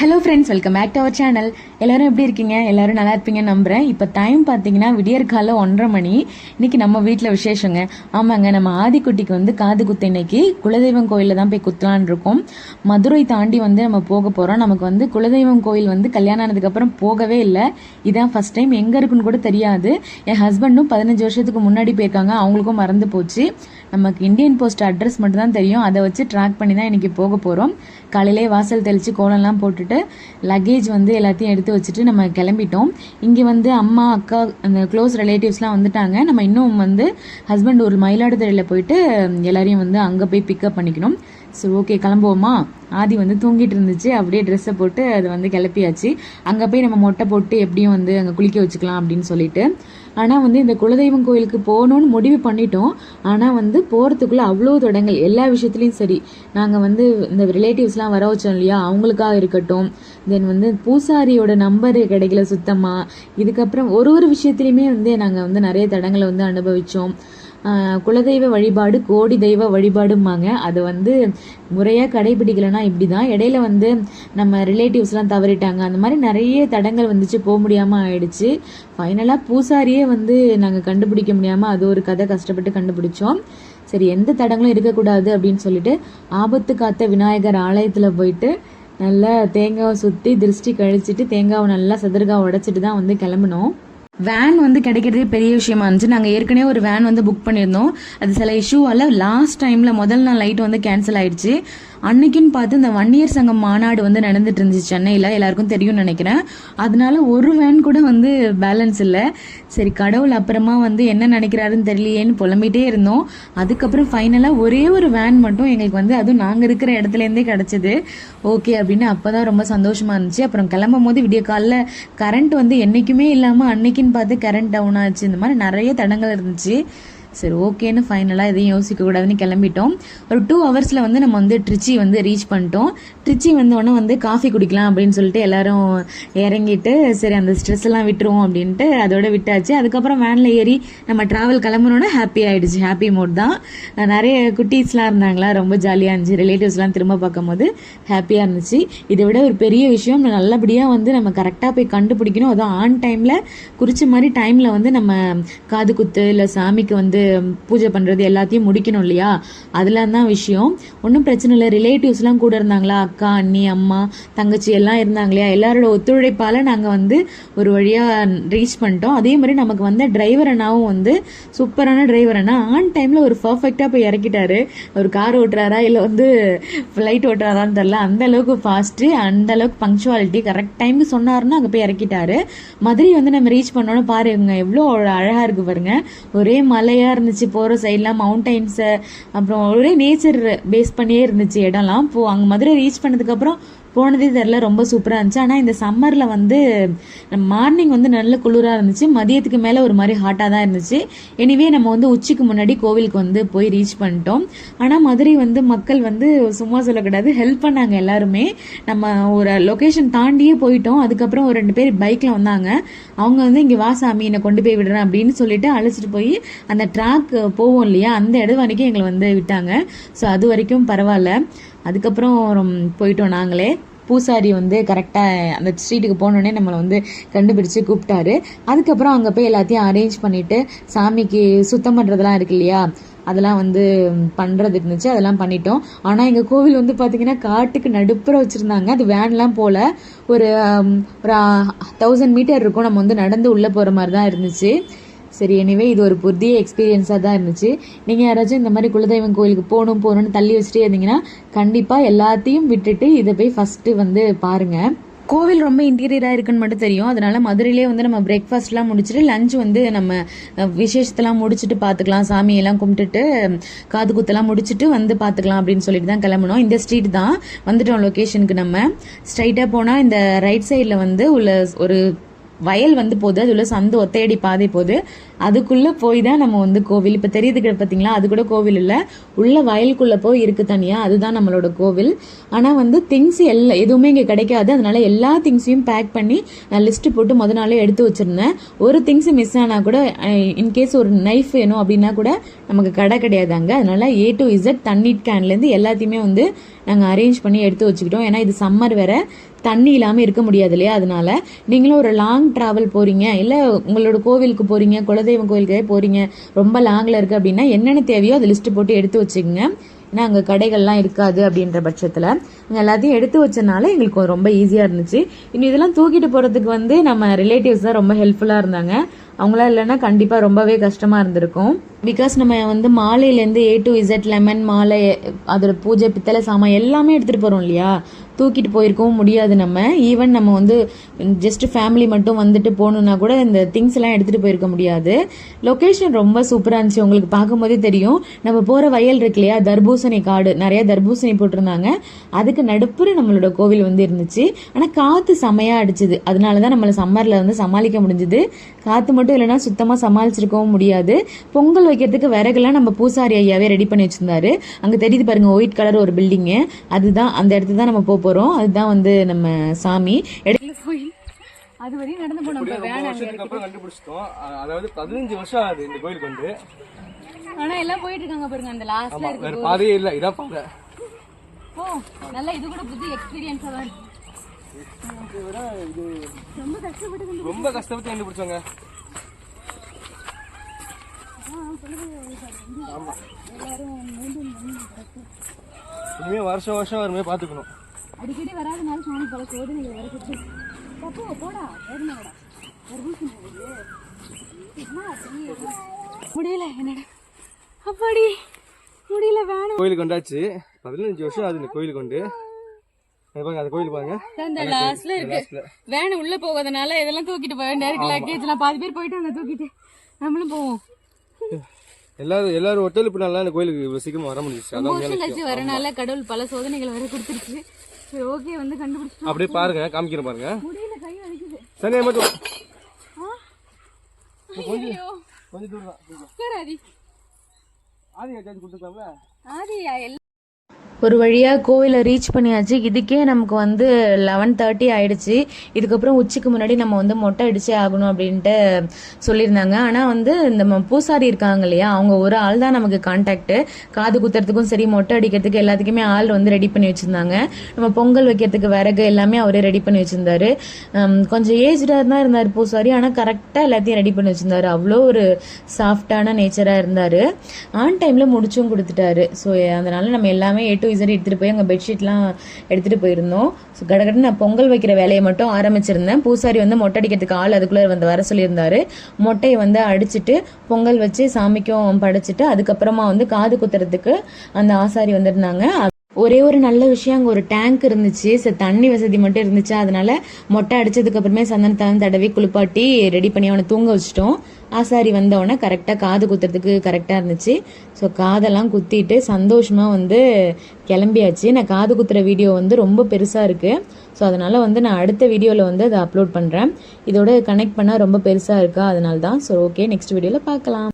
Hello friends welcome back to our channel எல்லோரும் எப்படி இருக்கீங்க? எல்லோரும் நல்லா இருப்பீங்கன்னு நம்புறேன். இப்போ டைம் பார்த்தீங்கன்னா விடியற்கால ஒன்றரை மணி. இன்னைக்கு நம்ம வீட்டில் விசேஷங்க. ஆமாங்க நம்ம ஆதிக்குட்டிக்கு வந்து காது குத்து இன்னைக்கு. குலதெய்வம் கோயிலில் தான் போய் குத்தலான்னு இருக்கோம். மதுரை தாண்டி வந்து நம்ம போக போகிறோம் நமக்கு வந்து குலதெய்வம் கோயில் வந்து கல்யாணம் ஆனதுக்கப்புறம் போகவே இல்லை. இதான் ஃபஸ்ட் டைம் எங்கே இருக்குன்னு கூட தெரியாது. என் ஹஸ்பண்டும் பதினஞ்சு வருஷத்துக்கு முன்னாடி போயிருக்காங்க. அவங்களுக்கும் மறந்து போச்சு. நமக்கு இந்தியன் போஸ்ட் அட்ரஸ் மட்டும் தான் தெரியும். அதை வச்சு ட்ராக் பண்ணி தான் இன்றைக்கி போக போகிறோம் காலையிலே வாசல் தெளித்து கோலம்லாம் போட்டுட்டு லக்கேஜ் வந்து எல்லாத்தையும் எடுத்து வச்சுட்டு நம்ம கிளம்பிட்டோம். இங்கே வந்து அம்மா அக்கா அந்த க்ளோஸ் ரிலேட்டிவ்ஸ்லாம் வந்துட்டாங்க. நம்ம இன்னும் வந்து ஹஸ்பண்ட் ஒரு மயிலாடுதுறையில் போயிட்டு எல்லாரையும் வந்து அங்கே போய் பிக்கப் பண்ணிக்கணும். சரி ஓகே கிளம்புவோமா? ஆதி வந்து தூங்கிட்டு இருந்துச்சு. அப்படியே ட்ரெஸ்ஸை போட்டு அதை வந்து கிளப்பியாச்சு. அங்கே போய் நம்ம மொட்டை போட்டு எப்படியும் வந்து அங்கே குளிக்க வச்சுக்கலாம் அப்படின்னு சொல்லிட்டு. ஆனால் வந்து இந்த குலதெய்வம் கோயிலுக்கு போகணும்னு முடிவு பண்ணிட்டோம். ஆனால் வந்து போகிறதுக்குள்ளே அவ்வளோ தடங்கள். எல்லா விஷயத்துலையும் சரி. நாங்கள் வந்து இந்த ரிலேட்டிவ்ஸ்லாம் வர வச்சோம் இல்லையா? அவங்களுக்காக இருக்கட்டும். தென் வந்து பூசாரியோட நம்பர் கிடைக்கல சுத்தமாக இதுக்கப்புறம் ஒரு ஒரு விஷயத்துலையுமே வந்து நாங்கள் வந்து நிறைய தடங்களை வந்து அனுபவித்தோம் குலதெய்வ வழிபாடு கோடி தெய்வ வழிபாடும்பாங்க. அது வந்து முறையாக கடைபிடிக்கலைன்னா இப்படி தான் இடையில வந்து நம்ம ரிலேட்டிவ்ஸ்லாம் தவறிட்டாங்க. அந்த மாதிரி நிறைய தடங்கள் வந்துச்சு. போக முடியாமல் ஆயிடுச்சு. ஃபைனலாக பூசாரியே வந்து நாங்கள் கண்டுபிடிக்க முடியாமல் அது ஒரு கதை கஷ்டப்பட்டு கண்டுபிடிச்சோம். சரி எந்த தடங்களும் இருக்கக்கூடாது அப்படின்னு சொல்லிட்டு ஆபத்து காத்த விநாயகர் ஆலயத்தில் போயிட்டு நல்லா தேங்காவை சுற்றி திருஷ்டி கழிச்சிட்டு தேங்காவை நல்லா சதுர்காவை உடைச்சிட்டு தான் வந்து கிளம்பினோம். வேன் வந்து கிடைக்கிறதே பெரிய விஷயமா இருந்துச்சு. நாங்கள் ஏற்கனவே ஒரு வேன் வந்து புக் பண்ணியிருந்தோம். அது சில இஷ்யூவால் லாஸ்ட் டைமில் முதல் நாள் லைட் வந்து கேன்சல் ஆயிடுச்சு. அன்னைக்குன்னு பார்த்து இந்த வன்னியர் சங்கம் மாநாடு வந்து நடந்துட்டு இருந்துச்சு சென்னையில் எல்லாருக்கும் தெரியும்னு நினைக்கிறேன். அதனால ஒரு வேன் கூட வந்து பேலன்ஸ் இல்லை. சரி கடவுள் அப்புறமா வந்து என்ன நினைக்கிறாருன்னு தெரியலையேன்னு புலம்பிட்டே இருந்தோம். அதுக்கப்புறம் ஃபைனலாக ஒரே ஒரு வேன் மட்டும் எங்களுக்கு வந்து அதுவும் நாங்கள் இருக்கிற இடத்துலேருந்தே கிடச்சிது. ஓகே அப்படின்னு அப்போ தான் ரொம்ப சந்தோஷமாக இருந்துச்சு. அப்புறம் கிளம்பும் போது விடிய காலில் கரண்ட் வந்து என்றைக்குமே இல்லாமல் அன்னைக்குன்னு பார்த்து கரண்ட் டவுன் ஆச்சு. இந்த மாதிரி நிறைய தடங்கள் இருந்துச்சு. சரி ஓகேன்னு ஃபைனலாக எதையும் யோசிக்க கூடாதுன்னு கிளம்பிட்டோம். ஒரு டூ ஹவர்ஸில் வந்து நம்ம வந்து ட்ரிச்சி வந்து ரீச் பண்ணிட்டோம். ட்ரிச்சி வந்தோடனே வந்து காஃபி குடிக்கலாம் அப்படின்னு சொல்லிட்டு எல்லாரும் இறங்கிட்டு சரி அந்த ஸ்ட்ரெஸ் எல்லாம் விட்டுருவோம் அப்படின்ட்டு அதோட விட்டாச்சு. அதுக்கப்புறம் வேனில் ஏறி நம்ம ட்ராவல் கிளம்புனோன்னே ஹாப்பி ஆகிடுச்சு ஹாப்பி மூட் தான். நிறைய குட்டீஸ்லாம் இருந்தாங்களா? ரொம்ப ஜாலியாக இருந்துச்சு. ரிலேட்டிவ்ஸ்லாம் திரும்ப பார்க்கும்போது ஹாப்பியாக இருந்துச்சு. இதை விட ஒரு பெரிய விஷயம் நல்லபடியாக வந்து நம்ம கரெக்டாக போய் கண்டுபிடிக்கணும். அதுவும் ஆன் டைமில் குறித்த மாதிரி டைமில் வந்து நம்ம காது குத்து இல்லை சாமிக்கு வந்து பூஜை பண்ணுறது எல்லாத்தையும் முடிக்கணும் இல்லையா? அதெல்லாம் தான் விஷயம். ஒன்றும் பிரச்சனை இல்லை. ரிலேட்டிவ்ஸ்லாம் கூட இருந்தாங்களா? அக்கா அண்ணி அம்மா தங்கச்சி எல்லாம் இருந்தாங்க இல்லையா? எல்லாரோட ஒத்துழைப்பால் நாங்கள் வந்து ஒரு வழியாக ரீச் பண்ணிட்டோம். அதே மாதிரி நமக்கு வந்த டிரைவர் அண்ணாவும் வந்து சூப்பரான டிரைவர் அண்ணா. ஆன் டைமில் ஒரு பர்ஃபெக்டாக போய் இறக்கிட்டாரு. ஒரு கார் ஓட்டுறாரா? இல்லை வந்து ஃப்ளைட் ஓட்டுறாரான்னு தெரில அந்த அளவுக்கு ஃபாஸ்ட்டு அந்த அளவுக்கு பங்க்சுவாலிட்டி கரெக்ட் டைமுக்கு சொன்னாருன்னா அங்கே போய் இறக்கிட்டாரு. மதுரை வந்து நம்ம ரீச் பண்ணோன்னு பாருங்க எவ்வளோ அழகாக இருக்கு பாருங்க. ஒரே மலையாக இருந்துச்சு போகிற சைட்லாம் மவுண்டைன்ஸு அப்புறம் ஒரே நேச்சர் பேஸ் பண்ணியே இருந்துச்சு இடம்லாம். போ அங்கே மதுரை ரீச் பண்ணதுக்கப்புறம் போனதே தெரில ரொம்ப சூப்பராக இருந்துச்சு. ஆனால் இந்த சம்மரில் வந்து மார்னிங் வந்து நல்ல குளிராக இருந்துச்சு. மதியத்துக்கு மேலே ஒரு மாதிரி ஹாட்டாக தான் இருந்துச்சு. எனிவே நம்ம வந்து உச்சிக்கு முன்னாடி கோவிலுக்கு வந்து போய் ரீச் பண்ணிட்டோம். ஆனால் மதுரை வந்து மக்கள் வந்து சும்மா சொல்லக்கூடாது ஹெல்ப் பண்ணாங்க எல்லாருமே. நம்ம ஒரு லொக்கேஷன் தாண்டியே போயிட்டோம். அதுக்கப்புறம் ஒரு ரெண்டு பேர் பைக்கில் வந்தாங்க. அவங்க வந்து இங்கே வா சாமி என்னை கொண்டு போய் விடுறேன் அப்படின்னு சொல்லிட்டு அழைச்சிட்டு போய் அந்த ட்ராக் போவோம் இல்லையா அந்த இடம் வரைக்கும் எங்களை வந்து விட்டாங்க. ஸோ அது வரைக்கும் பரவாயில்ல. அதுக்கப்புறம் போயிட்டோம் நாங்களே. பூசாரி வந்து கரெக்டாக அந்த ஸ்ட்ரீட்டுக்கு போனோடனே நம்மளை வந்து கண்டுபிடிச்சு கூப்பிட்டாரு. அதுக்கப்புறம் அங்கே போய் எல்லாத்தையும் அரேஞ்ச் பண்ணிவிட்டு சாமிக்கு சுத்தம் பண்ணுறதெல்லாம் இருக்கு இல்லையா? அதெல்லாம் வந்து பண்ணுறது இருந்துச்சு அதெல்லாம் பண்ணிட்டோம். ஆனால் எங்கள் கோவில் வந்து பார்த்திங்கன்னா காட்டுக்கு நடுப்புற வச்சுருந்தாங்க. அது வேன்லாம் போல். ஒரு ஒரு தௌசண்ட் மீட்டர் இருக்கும். நம்ம வந்து நடந்து உள்ளே போகிற மாதிரி தான் இருந்துச்சு. சரி எனிவே இது ஒரு புதிய எக்ஸ்பீரியன்ஸாக தான் இருந்துச்சு. நீங்கள் யாராச்சும் இந்த மாதிரி குலதெய்வம் கோயிலுக்கு போகணும் போகணும்னு தள்ளி வச்சுட்டே இருந்தீங்கன்னா கண்டிப்பாக எல்லாத்தையும் விட்டுட்டு இதை போய் ஃபஸ்ட்டு வந்து பாருங்கள் கோவில் ரொம்ப இன்டீரியராக இருக்குன்னு மட்டும் தெரியும். அதனால மதுரையிலே வந்து நம்ம பிரேக்ஃபாஸ்ட்லாம் முடிச்சுட்டு லஞ்ச் வந்து நம்ம விசேஷத்தெல்லாம் முடிச்சுட்டு பார்த்துக்கலாம் சாமியெல்லாம் கும்பிட்டுட்டு காது குத்தெல்லாம் முடிச்சுட்டு வந்து பார்த்துக்கலாம் அப்படின்னு சொல்லிட்டு தான் கிளம்பணும் இந்த ஸ்ட்ரீட் தான். வந்துட்டோம் லொக்கேஷனுக்கு நம்ம. ஸ்ட்ரைட்டாக போனால் இந்த ரைட் சைடில் வந்து உள்ள ஒரு வயல் வந்து போகுது அது உள்ள சந்து ஒத்தையடி பாதை போகுது. அதுக்குள்ள போய் தான் நம்ம வந்து கோவில் இப்ப தெரியுது பாத்தீங்களா? அது கூட கோவில் இல்ல. உள்ள வயலுக்குள்ள போய் இருக்கு தனியா அதுதான் நம்மளோட கோவில். ஆனா வந்து திங்ஸ் எல்லா எதுவுமே இங்க கிடைக்காது. அதனால எல்லா திங்ஸையும் பேக் பண்ணி நான் லிஸ்ட் போட்டு முத நாளே எடுத்து வச்சிருந்தேன். ஒரு திங்ஸ் மிஸ் ஆனா கூட இன்கேஸ் ஒரு நைஃப் வேணும் அப்படின்னா கூட நமக்கு கடை கிடையாது அங்க. அதனால ஏ டு இசட் தண்ணீர் கேன்ல இருந்து எல்லாத்தையுமே வந்து நாங்கள் அரேஞ்ச் பண்ணி எடுத்து வச்சுக்கிட்டோம். ஏன்னா இது சம்மர் வேற. தண்ணி இல்லாமல் இருக்க முடியாது இல்லையா? அதனால நீங்களும் ஒரு லாங் ட்ராவல் போகிறீங்க இல்லை உங்களோட கோவிலுக்கு போகிறீங்க குலதெய்வம் கோவிலுக்கே போகிறீங்க ரொம்ப லாங்கில் இருக்குது அப்படின்னா என்னென்ன தேவையோ அதை லிஸ்ட் போட்டு எடுத்து வச்சுக்கோங்க. ஏன்னா அங்கே கடைகள்லாம் இருக்காது அப்படின்ற பட்சத்தில். அங்கே எல்லாத்தையும் எடுத்து வச்சனால எங்களுக்கு ரொம்ப ஈஸியாக இருந்துச்சு. இன்னும் இதெல்லாம் தூக்கிட்டு போகிறதுக்கு வந்து நம்ம ரிலேட்டிவ்ஸ் தான் ரொம்ப ஹெல்ப்ஃபுல்லாக இருந்தாங்க. அவங்களாம் இல்லைன்னா கண்டிப்பாக ரொம்பவே கஷ்டமாக இருந்திருக்கும். பிகாஸ் நம்ம வந்து மாலையிலேருந்து ஏ டு இசட் லெமன் மாலை அதோட பூஜை பித்தளை சாமான் எல்லாமே எடுத்துகிட்டு போகிறோம் இல்லையா? தூக்கிட்டு போயிருக்கவும் முடியாது நம்ம. ஈவன் நம்ம வந்து ஜஸ்ட் ஃபேமிலி மட்டும் வந்துட்டு போகணுன்னா கூட இந்த திங்ஸ் எல்லாம் எடுத்துகிட்டு போயிருக்க முடியாது. லொக்கேஷன் ரொம்ப சூப்பராக இருந்துச்சு. உங்களுக்கு பார்க்கும்போதே தெரியும். நம்ம போகிற வயல் இருக்கு இல்லையா? தர்பூசணி காடு. நிறைய தர்பூசணி போட்டிருந்தாங்க. அதுக்கு நடுப்புற நம்மளோட கோவில் வந்து இருந்துச்சு. ஆனால் காற்று செமையாக அடிச்சுது. அதனால தான் நம்மளை சம்மரில் வந்து சமாளிக்க முடிஞ்சுது. காற்று மட்டும் இல்லைன்னா சுத்தமாக சமாளிச்சிருக்கவும் முடியாது. பொங்கல் வைக்கிறதுக்கு விறகுலாம் நம்ம பூசாரி ஐயாவே ரெடி பண்ணி வச்சிருந்தாரு. அங்கே தெரியுது பாருங்க ஒயிட் கலர் ஒரு பில்டிங்கு அதுதான் அந்த இடத்துல தான் நம்ம போக போகிறோம் அதுதான் வந்து நம்ம சாமி. இடையில போய். அது வரையும் நடந்து போனோம். ரொம்ப அப்புறம் கண்டுபிடிச்சிட்டோம். அதாவது பதினஞ்சு வருஷம் ஆகுது இந்த கோயிலுக்கு வந்து. ஆனா எல்லாம் போயிட்டு இருக்காங்க பாருங்க அந்த லாஸ்ட்ல ஆமா வேற பாதையே இல்ல. இதான் பாதை. ஓ நல்லா இது கூட புது எக்ஸ்பீரியன்ஸா தான் இருக்கு. ரொம்ப கஷ்டப்பட்டு கண்டுபிடிச்சோங்க. இனிமே வருஷம் வருஷம் வருமே பாத்துக்கணும் அடிக்கடி வராதனால சுவாமி பல சோதனைகள் வர சுற்றி போ போடா வேறுமாடா முடியல என்னடா? அப்பாடி முடியல வேணாம். கோயிலுக்கு வந்தாச்சு. பதினஞ்சு வருஷம் ஆகுது இந்த கோயிலுக்கு வந்து. பாருங்க அந்த கோயில் பாருங்க. அந்த லாஸ்ட்ல இருக்கு. வேன் உள்ள போகாதனால இதெல்லாம் தூக்கிட்டு நேருக்கு லக்கேஜ் எல்லாம் பாதி பேர் போயிட்டாங்க தூக்கிட்டு நம்மளும் போவோம். எல்லாரும் எல்லாரும் ஒத்துழைப்பு நல்லா இந்த கோயிலுக்கு சீக்கிரமா வர முடிஞ்சிச்சு. அதான் வரனால கடவுள் பல சோதனைகள் வர கொடுத்துருச்சு. சரி ஓகே வந்து கண்டுபிடிச்சிட்டோம். அப்படியே பாருங்க காமிக்கிறேன் பாருங்க. முடியல கை வலிக்குது. சனியா மட்டும் ஐயோ கொஞ்சம் தூரம் தான் ஆதி. ஆதி கொடுத்துக்கலாம்ல ஆதியா ஒரு வழியாக கோவிலை ரீச் பண்ணியாச்சு. இதுக்கே நமக்கு வந்து லெவன் தேர்ட்டி ஆயிடுச்சு. இதுக்கப்புறம் உச்சிக்கு முன்னாடி நம்ம வந்து மொட்டை அடிச்சே ஆகணும் அப்படின்ட்டு சொல்லியிருந்தாங்க. ஆனால் வந்து இந்த ம- பூசாரி இருக்காங்க இல்லையா? அவங்க ஒரு ஆள் தான் நமக்கு கான்டாக்டு காது குத்துறதுக்கும் சரி மொட்டை அடிக்கிறதுக்கு எல்லாத்துக்குமே ஆள் வந்து ரெடி பண்ணி வச்சுருந்தாங்க. நம்ம பொங்கல் வைக்கிறதுக்கு விறகு எல்லாமே அவரே ரெடி பண்ணி வச்சுருந்தாரு. கொஞ்சம் ஏஜ்டாக தான் இருந்தார் பூசாரி. ஆனால் கரெக்டாக எல்லாத்தையும் ரெடி பண்ணி வச்சுருந்தாரு. அவ்வளோ ஒரு சாஃப்டான நேச்சராக இருந்தார். ஆன் டைமில் முடிச்சும் கொடுத்துட்டாரு. ஸோ அதனால நம்ம எல்லாமே ஏ டு இசட் எடுத்துகிட்டு போய் அங்கே பெட்ஷீட்லாம் எடுத்துகிட்டு போயிருந்தோம். ஸோ கடகடன்னு நான் பொங்கல் வைக்கிற வேலையை மட்டும் ஆரம்பிச்சிருந்தேன். பூசாரி வந்து மொட்டை அடிக்கிறதுக்கு ஆள் அதுக்குள்ளே வந்து வர சொல்லியிருந்தார். மொட்டையை வந்து அடிச்சிட்டு பொங்கல் வச்சு சாமிக்கும் படைச்சிட்டு அதுக்கப்புறமா வந்து காது குத்துறதுக்கு அந்த ஆசாரி வந்திருந்தாங்க. ஒரே ஒரு நல்ல விஷயம் அங்கே ஒரு டேங்க் இருந்துச்சு. சரி தண்ணி வசதி மட்டும் இருந்துச்சு? அதனால மொட்டை அடிச்சதுக்கு அப்புறமே சந்தனத்தை வந்து தடவி குளிப்பாட்டி ரெடி பண்ணி அவனை தூங்க வச்சிட்டோம். ஆசாரி வந்தவொடனே கரெக்டாக காது குத்துறதுக்கு கரெக்டாக இருந்துச்சு. ஸோ காதெல்லாம் குத்திட்டு சந்தோஷமாக வந்து கிளம்பியாச்சு. நான் காது குத்துற வீடியோ வந்து ரொம்ப பெருசாக இருக்குது ஸோ அதனால் வந்து நான் அடுத்த வீடியோவில் வந்து அதை அப்லோட் பண்ணுறேன் இதோட கனெக்ட் பண்ணால் ரொம்ப பெருசாக இருக்கா? அதனால தான் ஸோ ஓகே நெக்ஸ்ட் வீடியோவில் பார்க்கலாம்.